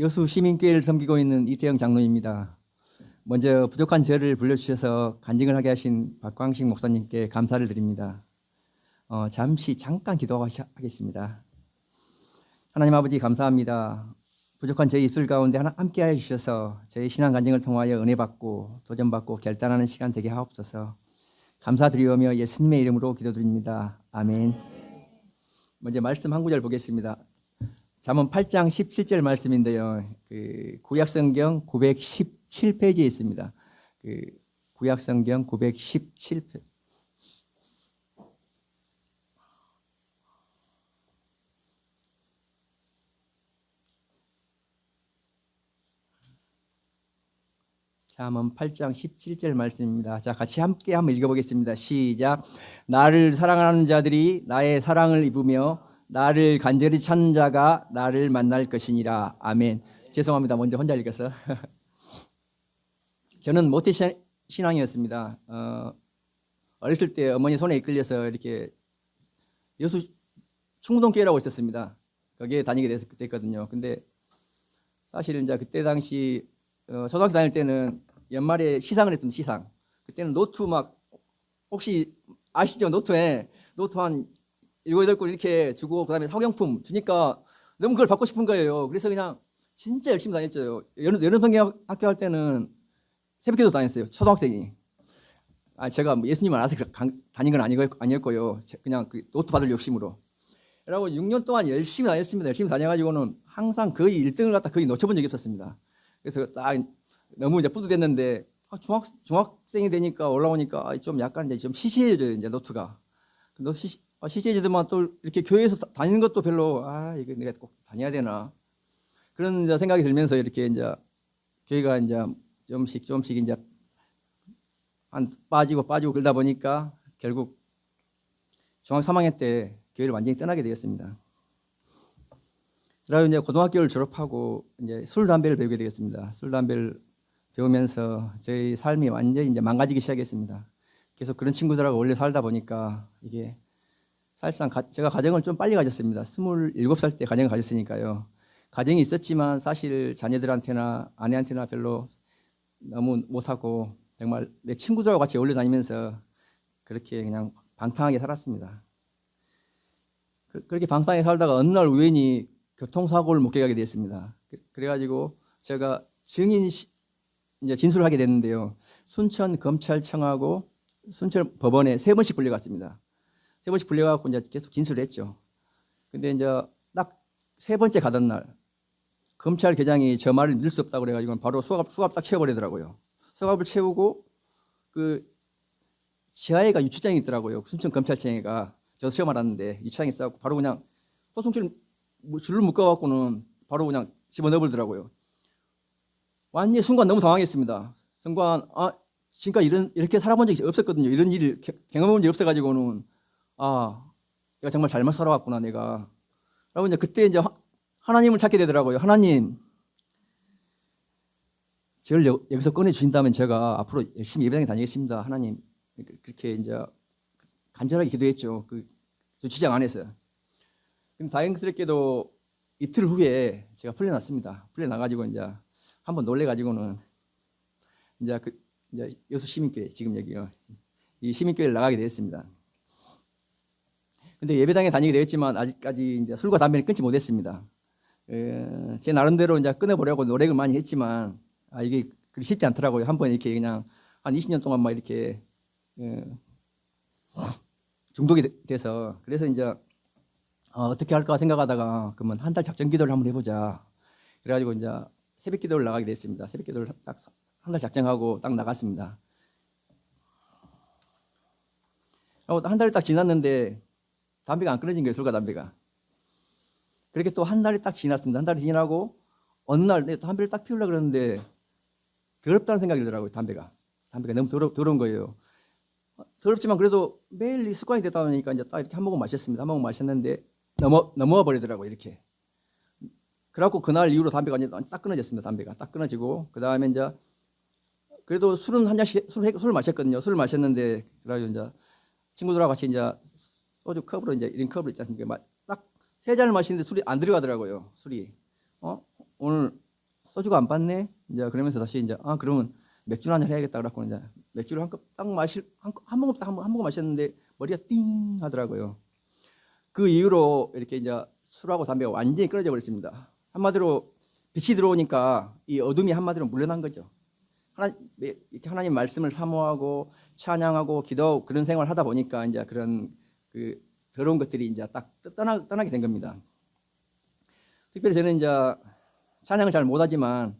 여수 시민교회를 섬기고 있는 이태영 장로입니다. 먼저 부족한 저를 불러주셔서 간증을 하게 하신 박광식 목사님께 감사를 드립니다. 어, 잠시 잠깐 기도하겠습니다. 하나님 아버지 감사합니다. 부족한 저희 입술 가운데 하나 함께하여 주셔서 저희 신앙 간증을 통하여 은혜 받고 도전 받고 결단하는 시간 되게 하옵소서. 감사드리오며 예수님의 이름으로 기도드립니다. 아멘. 먼저 말씀 한 구절 보겠습니다. 잠언 8장 17절 말씀인데요. 그 구약 성경 917페이지에 있습니다. 그 구약 성경 917페이지 잠언 8장 17절 말씀입니다. 자, 같이 함께 한번 읽어 보겠습니다. 시작. 나를 사랑하는 자들이 나의 사랑을 입으며 나를 간절히 찾는 자가 나를 만날 것이니라. 아멘. 죄송합니다. 먼저 혼자 읽어서. 저는 모태 신- 신앙이었습니다. 어, 어렸을 때 어머니 손에 이끌려서 이렇게 여수 충무동교회라고 있었습니다. 거기에 다니게 됐, 됐거든요. 근데 사실 이제 그때 당시 어, 초등학교 다닐 때는 연말에 시상을 했습니다. 시상. 그때는 노트 막 혹시 아시죠? 노트에 노트 한 일곱 여덟 권 이렇게 주고 그다음에 학용품 주니까 너무 그걸 받고 싶은 거예요. 그래서 그냥 진짜 열심히 다녔죠. 여름 여름 성경 학교 할 때는 새벽기도 다녔어요. 초등학생이. 아 제가 뭐 예수님을 알아서 그- 강- 다닌 건 아니고 아니었고요. 제- 그냥 그 노트 받을 욕심으로. 그러고 6년 동안 열심히 다녔습니다. 열심히 다녀가지고는 항상 거의 1등을 갖다 거의 놓쳐본 적이 없었습니다. 그래서 딱 너무 이제 뿌듯했는데 아, 중학 중학생이 되니까 올라오니까 아, 좀 약간 이제 좀 시시해져요 이제 노트가. 너 시, 아, 시시 해지더만 또 이렇게 교회에서 다- 다니는 것도 별로 아 이거 내가 꼭 다녀야 되나 그런 이제 생각이 들면서 이렇게 이제 교회가 이제 좀씩 좀씩 이제 한 빠지고 빠지고 그러다 보니까 결국 중학 3학년 때 교회를 완전히 떠나게 되었습니다. 그리고 이제 고등학교를 졸업하고 이제 술 담배를 배우게 되었습니다. 술 담배를 배우면서 저희 삶이 완전히 이제 망가지기 시작했습니다. 계속 그런 친구들하고 원래 살다 보니까 이게 사실상 가- 제가 가정을 좀 빨리 가졌습니다. 27살 때 가정을 가졌으니까요. 가정이 있었지만 사실 자녀들한테나 아내한테나 별로 너무 못하고 정말 내 친구들하고 같이 어울려 다니면서 그렇게 그냥 방탕하게 살았습니다. 그- 그렇게 방탕하게 살다가 어느 날 우연히 교통사고를 목격하게 됐습니다. 그- 그래가지고 제가 증인 시- 이제 진술을 하게 됐는데요. 순천 검찰청하고 순천 법원에 세 번씩 불려갔습니다. 세 번씩 불려갖고 이제 계속 진술을 했죠. 근데 이제 딱 세 번째 가던 날 검찰 계장이 저 말을 믿을 수 없다고 그래가지고 바로 수갑 수갑 딱 채워버리더라고요. 수갑을 채우고 그 지하에가 유치장이 있더라고요. 순천 검찰청에가 저 시험 알았는데 유치장이 있어갖고 바로 그냥 소송줄 뭐 줄을 묶어갖고는 바로 그냥 집어넣어버리더라고요. 완전 순간 너무 당황했습니다. 순간 아 지금까지 이런 이렇게 살아본 적이 없었거든요. 이런 일을 겨- 경험해본 적이 없어가지고는 아 내가 정말 잘못 살아왔구나 내가. 그리고 이제 그때 이제 하- 하나님을 찾게 되더라고요. 하나님, 저를 여, 여기서 꺼내 주신다면 제가 앞으로 열심히 예배당에 다니겠습니다. 하나님 그렇게 이제 간절하게 기도했죠. 그 주치장 안에서. 그럼 다행스럽게도 이틀 후에 제가 풀려났습니다. 풀려나가지고 이제 한 번 놀래가지고는 이제 그 이제 여수 시민교회 지금 여기요 이 시민교회를 나가게 되었습니다. 근데 예배당에 다니게 되었지만 아직까지 이제 술과 담배는 끊지 못했습니다. 에, 제 나름대로 이제 끊어보려고 노력을 많이 했지만 아 이게 그리 쉽지 않더라고요. 한 번 이렇게 그냥 한 20년 동안 막 이렇게 에, 중독이 되- 돼서 그래서 이제 어, 어떻게 할까 생각하다가 그러면 한 달 작전 기도를 한번 해보자. 그래가지고 이제 새벽 기도를 나가게 됐습니다. 새벽 기도를 딱 한 달 작정하고 딱 나갔습니다. 어, 한 달이 딱 지났는데 담배가 안 끊어진 거예요. 술과 담배가. 그렇게 또 한 달이 딱 지났습니다. 한 달이 지나고 어느 날 내 담배를 딱 피우려고 그러는데 더럽다는 생각이 들더라고요. 담배가. 담배가 너무 더러, 더러운 거예요. 어, 더럽지만 그래도 매일 이 습관이 되다 보니까 이제 딱 이렇게 한 모금 마셨습니다. 한 모금 마셨는데 넘어 넘어와 버리더라고요. 이렇게. 그래갖고 그날 이후로 담배가 이제 딱 끊어졌습니다. 담배가 딱 끊어지고 그 다음에 이제 그래도 술은 한 잔씩 술, 술을 마셨거든요. 술을 마셨는데 그래가지고 이제 친구들하고 같이 이제 소주 컵으로 이제 이런 컵으로 있지 않습니까? 딱 세 잔을 마시는데 술이 안 들어가더라고요. 술이. 어? 오늘 소주가 안 받네. 이제 그러면서 다시 이제 아 그러면 맥주 한잔 해야겠다 그러고 이제 맥주를 한 컵 딱 마실 한 한 모금 딱한 모금 마셨는데 머리가 띵 하더라고요. 그 이후로 이렇게 이제 술하고 담배가 완전히 끊어져 버렸습니다. 한마디로 빛이 들어오니까 이 어둠이 한마디로 물러난 거죠. 하나 이렇게 하나님 말씀을 사모하고 찬양하고 기도하고 그런 생활을 하다 보니까 이제 그런 그 더러운 것들이 이제 딱 떠나 떠나게 된 겁니다. 특별히 저는 이제 찬양을 잘 못하지만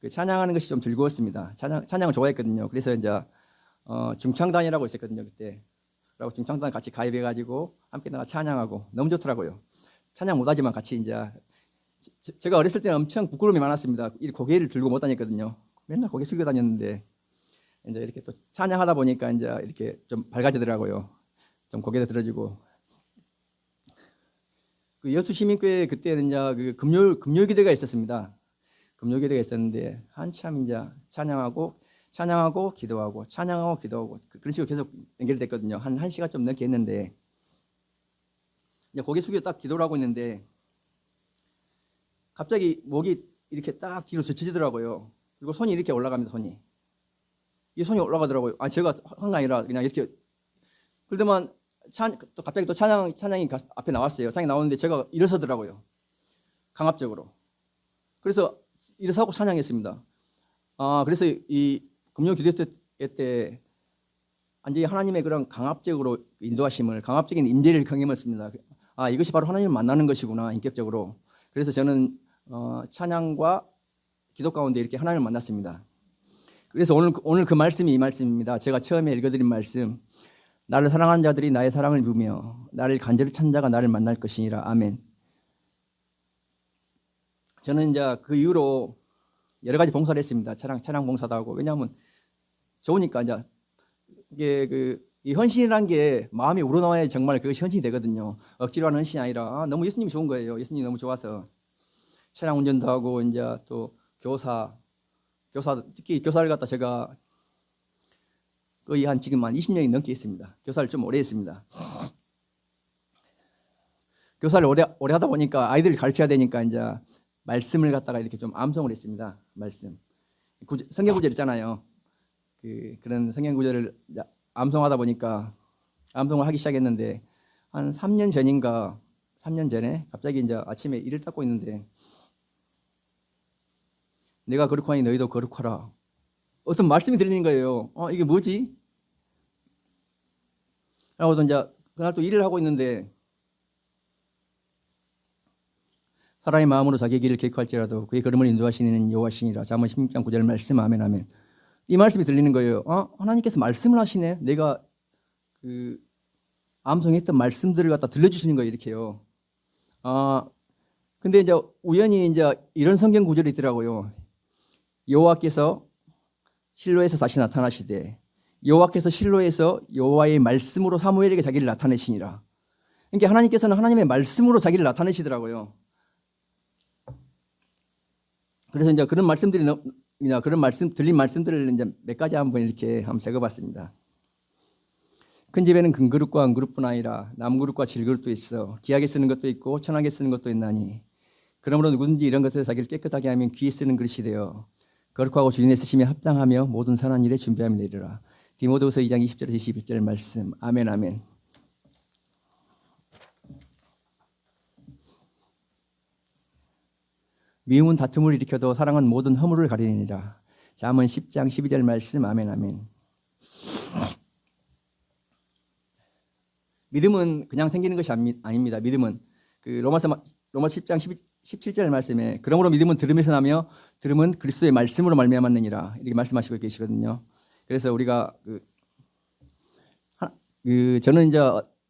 그 찬양하는 것이 좀 즐거웠습니다. 찬양 찬양을 좋아했거든요. 그래서 이제 어, 중창단이라고 있었거든요 그때. 라고 중창단 같이 가입해가지고 함께 나가 찬양하고 너무 좋더라고요. 찬양 못하지만 같이 이제 제- 제가 어렸을 때는 엄청 부끄러움이 많았습니다. 이 고개를 들고 못 다녔거든요. 맨날 고개 숙여 다녔는데 이제 이렇게 또 찬양하다 보니까 이제 이렇게 좀 밝아지더라고요. 좀 고개도 들어지고 그 여수 시민교회 그때는 이제 그 금요 금요 기대가 있었습니다. 금요 기대가 있었는데 한참 이제 찬양하고 찬양하고 기도하고 찬양하고 기도하고 그- 그런 식으로 계속 연결됐거든요. 한 한 시간 좀 넘게 했는데 이제 고개 숙여 딱 기도를 하고 있는데 갑자기 목이 이렇게 딱 뒤로 젖혀지더라고요. 그리고 손이 이렇게 올라갑니다. 손이 이 손이 올라가더라고요. 아 제가 한 게 아니라 그냥 이렇게 그러더만 찬, 또 갑자기 또 찬양 찬양이 가- 앞에 나왔어요. 찬양이 나오는데 제가 일어서더라고요. 강압적으로. 그래서 일어서고 찬양했습니다. 아 그래서 이 금요 기도 때, 때 완전히 하나님의 그런 강압적으로 인도하심을 강압적인 임재를 경험했습니다. 아 이것이 바로 하나님을 만나는 것이구나 인격적으로. 그래서 저는 어, 찬양과 기도 가운데 이렇게 하나님을 만났습니다. 그래서 오늘 오늘 그 말씀이 이 말씀입니다. 제가 처음에 읽어드린 말씀. 나를 사랑하는 자들이 나의 사랑을 누며 나를 간절히 찾는 자가 나를 만날 것이니라. 아멘. 저는 이제 그 이후로 여러 가지 봉사를 했습니다. 차량 차량 봉사도 하고 왜냐하면 좋으니까 이제 이게 그 이 헌신이란 게 마음이 우러나와야 정말 그것이 헌신이 되거든요. 억지로 하는 헌신이 아니라 아, 너무 예수님이 좋은 거예요. 예수님이 너무 좋아서 차량 운전도 하고 이제 또 교사 교사 특히 교사를 갖다 제가 거의 한 지금 한 20년이 넘게 했습니다. 교사를 좀 오래 했습니다. 교사를 오래 오래 하다 보니까 아이들을 가르쳐야 되니까 이제 말씀을 갖다가 이렇게 좀 암송을 했습니다. 말씀. 구절, 성경 구절 있잖아요. 그 그런 성경 구절을 암송하다 보니까 암송을 하기 시작했는데 한 3년 전인가 3년 전에 갑자기 이제 아침에 이를 닦고 있는데 내가 거룩하니 너희도 거룩하라. 어떤 말씀이 들리는 거예요. 어, 이게 뭐지? 라고 이제 그날 또 일을 하고 있는데 사람의 마음으로 자기 길을 계획할지라도 그의 걸음을 인도하시는 여호와시니라. 잠언 16장 9절 말씀 아멘 아멘. 이 말씀이 들리는 거예요. 어? 하나님께서 말씀을 하시네. 내가 그 암송했던 말씀들을 갖다 들려주시는 거예요. 이렇게요. 아 근데 이제 우연히 이제 이런 성경 구절이 있더라고요. 여호와께서 실로에서 다시 나타나시되 여호와께서 실로에서 여호와의 말씀으로 사무엘에게 자기를 나타내시니라. 그러니까 하나님께서는 하나님의 말씀으로 자기를 나타내시더라고요. 그래서 이제 그런 말씀들이 그런 말씀 들린 말씀들을 이제 몇 가지 한번 이렇게 한번 적어봤습니다. 큰 집에는 큰 그릇과 한 그릇뿐 아니라 남 그릇과 질 그릇도 있어 귀하게 쓰는 것도 있고 천하게 쓰는 것도 있나니 그러므로 누구든지 이런 것을 자기를 깨끗하게 하면 귀에 쓰는 그릇이 되어 거룩하고 주인의 쓰심에 합당하며 모든 선한 일에 준비하며 내리라. 디모데후서 2장 20절에서 21절 말씀. 아멘 아멘. 미움은 다툼을 일으켜도 사랑은 모든 허물을 가리니라. 잠언 10장 12절 말씀. 아멘 아멘. 믿음은 그냥 생기는 것이 아닙니다. 믿음은 그 로마서 마- 로마서 10장 12, 17절 말씀에 그러므로 믿음은 들음에서 나며 들음은 그리스도의 말씀으로 말미암았느니라 이렇게 말씀하시고 계시거든요. 그래서 우리가 그, 하- 그 저는 이제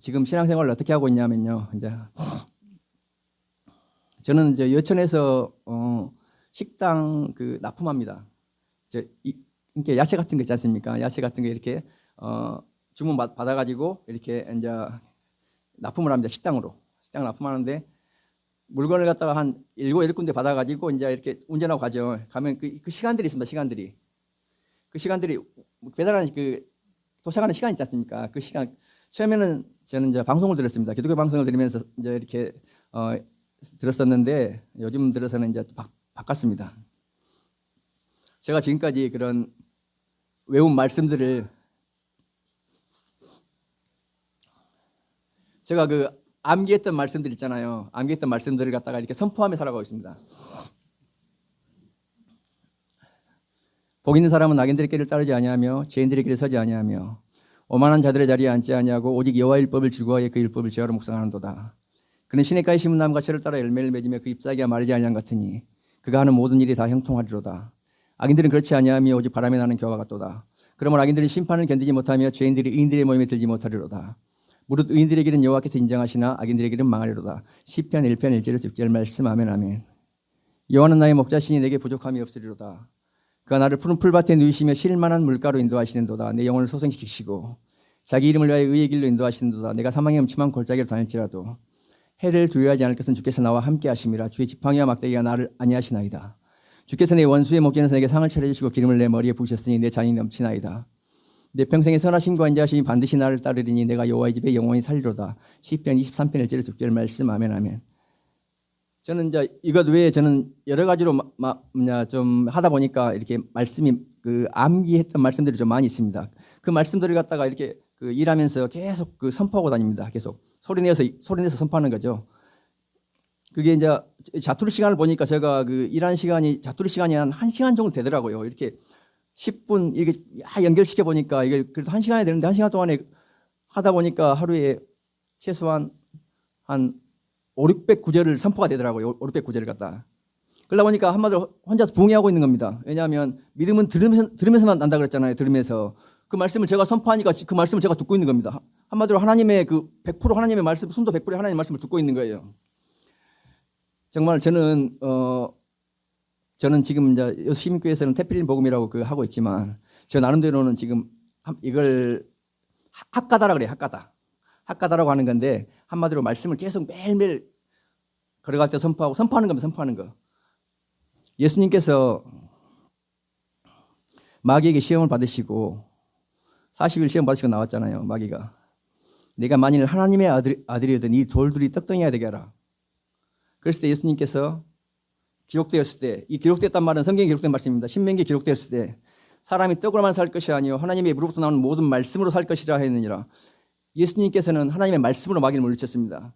지금 신앙생활을 어떻게 하고 있냐면요. 이제 저는 이제 여천에서 어, 식당 그 납품합니다. 이제 이, 이렇게 야채 같은 거 있지 않습니까? 야채 같은 거 이렇게 어, 주문 받- 받아가지고 이렇게 이제 납품을 합니다. 식당으로 식당 납품하는데 물건을 갖다가 한 일곱 여덟 군데 받아가지고 이제 이렇게 운전하고 가죠. 가면 그, 그 시간들이 있습니다. 시간들이 그 시간들이 배달하는 그 도착하는 시간 있지 않습니까? 그 시간 처음에는 저는 이제 방송을 들었습니다. 기독교 방송을 들으면서 이제 이렇게 어, 들었었는데 요즘 들어서는 이제 바, 바꿨습니다. 제가 지금까지 그런 외운 말씀들을 제가 그 암기했던 말씀들 있잖아요. 암기했던 말씀들을 갖다가 이렇게 선포하며 살아가고 있습니다. 복 있는 사람은 악인들의 길을 따르지 아니하며 죄인들의 길에 서지 아니하며 오만한 자들의 자리에 앉지 아니하고 오직 여호와 일법을 즐거워해 그 일법을 지하로 묵상하는도다. 그는 시냇가에 심은 나무가 채를 따라 열매를 맺으며 그 잎사귀가 마르지 아니한 같으니 그가 하는 모든 일이 다 형통하리로다. 악인들은 그렇지 아니하며 오직 바람에 나는 겨와 같도다. 그러므로 악인들은 심판을 견디지 못하며 죄인들이 의인들의 모임에 들지 못하리로다. 무릇 의인들의 길은 여호와께서 인정하시나 악인들의 길은 망하리로다. 시편 1편 1절에서 6절 말씀 아멘 아멘. 여호와는 나의 목자시니 내게 부족함이 없으리로다. 그가 나를 푸른 풀밭에 누이시며 실만한 물가로 인도하시는도다. 내 영혼을 소생시키시고 자기 이름을 위하여 의의 길로 인도하시는도다. 내가 사망의 음침한 골짜기로 다닐지라도 해를 두려워하지 않을 것은 주께서 나와 함께 하심이라. 주의 지팡이와 막대기가 나를 안위하시나이다. 주께서 내 원수의 목전에서 내게 상을 차려주시고 기름을 내 머리에 부으셨으니 내 잔이 넘치나이다. 내 평생의 선하심과 인자하심이 반드시 나를 따르리니 내가 여호와의 집에 영원히 살리로다. 시편 23편 1절에서 6절 말씀 아멘 아멘. 저는 이제 이것 외에 저는 여러 가지로 마, 마, 뭐냐 좀 하다 보니까 이렇게 말씀이 그 암기했던 말씀들이 좀 많이 있습니다. 그 말씀들을 갖다가 이렇게 그 일하면서 계속 그 선포하고 다닙니다. 계속 소리 내서 소리 내서 선포하는 거죠. 그게 이제 자투리 시간을 보니까 제가 그 일하는 시간이 자투리 시간이 한 1시간 정도 되더라고요. 이렇게 10분 이렇게 야 연결시켜 보니까 이게 그래도 1시간이 되는데 1시간 동안에 하다 보니까 하루에 최소한 한 5, 600 구절을 선포가 되더라고요. 5, 600 구절을 갖다. 그러다 보니까 한마디로 혼자서 붕해하고 있는 겁니다. 왜냐하면 믿음은 들으면서, 들으면서 만 난다 그랬잖아요. 들으면서. 그 말씀을 제가 선포하니까 그 말씀을 제가 듣고 있는 겁니다. 한마디로 하나님의 그 100% 하나님의 말씀, 순도 100% 하나님의 말씀을 듣고 있는 거예요. 정말 저는, 어, 저는 지금 이제 시민교회에서는 태필린 복음이라고 그 하고 있지만 저 나름대로는 지금 이걸 학가다라 그래요. 학가다. 학가다라고 하는 건데 한마디로 말씀을 계속 매일매일 걸어갈 때 선포하고 선포하는 겁니다. 선포하는 거. 예수님께서 마귀에게 시험을 받으시고 40일 시험 받으시고 나왔잖아요. 마귀가. 내가 만일 하나님의 아들, 아들이든 이 돌들이 떡덩이가 되게 하라. 그랬을 때 예수님께서 기록되었을 때, 이 기록됐단 말은 성경에 기록된 말씀입니다. 신명기에 기록되었을 때, 사람이 떡으로만 살 것이 아니요 하나님의 입으로부터 나오는 모든 말씀으로 살 것이라 했느니라. 예수님께서는 하나님의 말씀으로 마귀를 물리쳤습니다.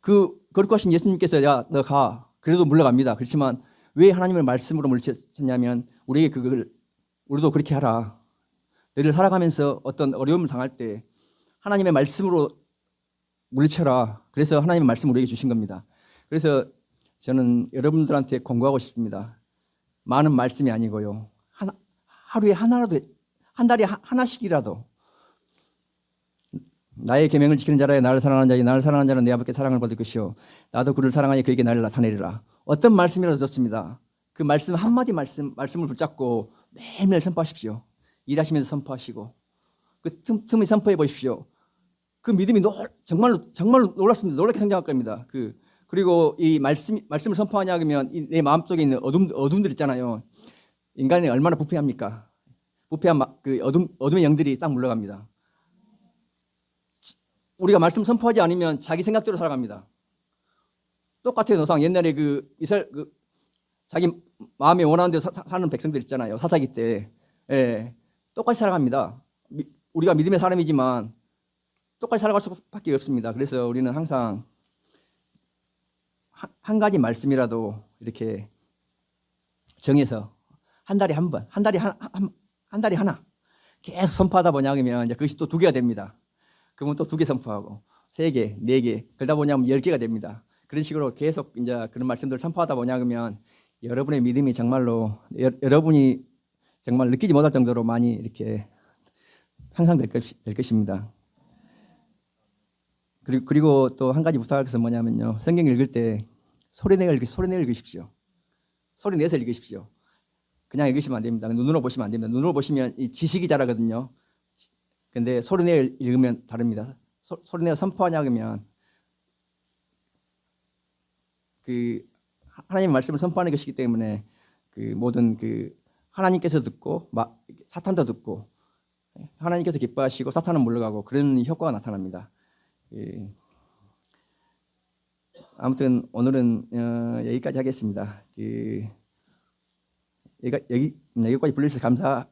그 거룩 하신 예수님께서 야 너 가. 그래도 물러갑니다. 그렇지만 왜 하나님을 말씀으로 물리쳤냐면 우리에게 그걸 우리도 그렇게 하라. 너희를 살아가면서 어떤 어려움을 당할 때 하나님의 말씀으로 물리쳐라. 그래서 하나님의 말씀을 우리에게 주신 겁니다. 그래서 저는 여러분들한테 권고하고 싶습니다. 많은 말씀이 아니고요. 하나, 하루에 하나라도 한 달에 하나씩이라도 나의 계명을 지키는 자라야 나를 사랑하는 자이 나를 사랑하는 자는 내 아버지께 사랑을 받을 것이요 나도 그를 사랑하니 그에게 나를 나타내리라. 어떤 말씀이라도 좋습니다. 그 말씀 한마디 말씀 말씀을 붙잡고 매일매일 선포하십시오. 일하시면서 선포하시고 그 틈, 틈을 선포해 보십시오. 그 믿음이 노, 정말로 정말로 놀랍습니다. 놀랍게 성장할 겁니다. 그 그리고 이 말씀 말씀을 선포하냐 그러면 내 마음속에 있는 어둠 어둠들 있잖아요. 인간이 얼마나 부패합니까? 부패한 그 어둠 어둠의 영들이 싹 물러갑니다. 우리가 말씀 선포하지 않으면 자기 생각대로 살아갑니다. 똑같아요, 노상. 옛날에 그 이스라엘 그 자기 마음에 원하는 대로 사, 사는 백성들 있잖아요. 사사기 때. 예. 똑같이 살아갑니다. 미, 우리가 믿음의 사람이지만 똑같이 살아갈 수밖에 없습니다. 그래서 우리는 항상 한, 한 가지 말씀이라도 이렇게 정해서 한 달에 한 번, 한 달에 한, 한, 한 달에 하나 계속 선포하다 보냐 그러면 이제 그것이 또 두 개가 됩니다. 그러면 또 두 개 선포하고 세 개, 네 개, 그러다 보냐면 열 개가 됩니다. 그런 식으로 계속 이제 그런 말씀들을 선포하다 보냐 그러면 여러분의 믿음이 정말로 여, 러분이 정말 느끼지 못할 정도로 많이 이렇게 향상될 것, 될 것입니다. 그리고, 그리고 또 한 가지 부탁할 것은 뭐냐면요. 성경 읽을 때 소리 내어 읽으, 소리 내어 읽으십시오. 소리 내서 읽으십시오. 그냥 읽으시면 안 됩니다. 눈으로 보시면 안 됩니다. 눈으로 보시면 이 지식이 자라거든요. 근데 소리내어 읽으면 다릅니다. 소, 소리내어 선포하냐 그러면 그 하나님 말씀을 선포하는 것이기 때문에 그 모든 그 하나님께서 듣고 막 사탄도 듣고 하나님께서 기뻐하시고 사탄은 물러가고 그런 효과가 나타납니다. 예. 아무튼 오늘은 어, 여기까지 하겠습니다. 그 여기, 여기, 여기까지 불러주셔서 감사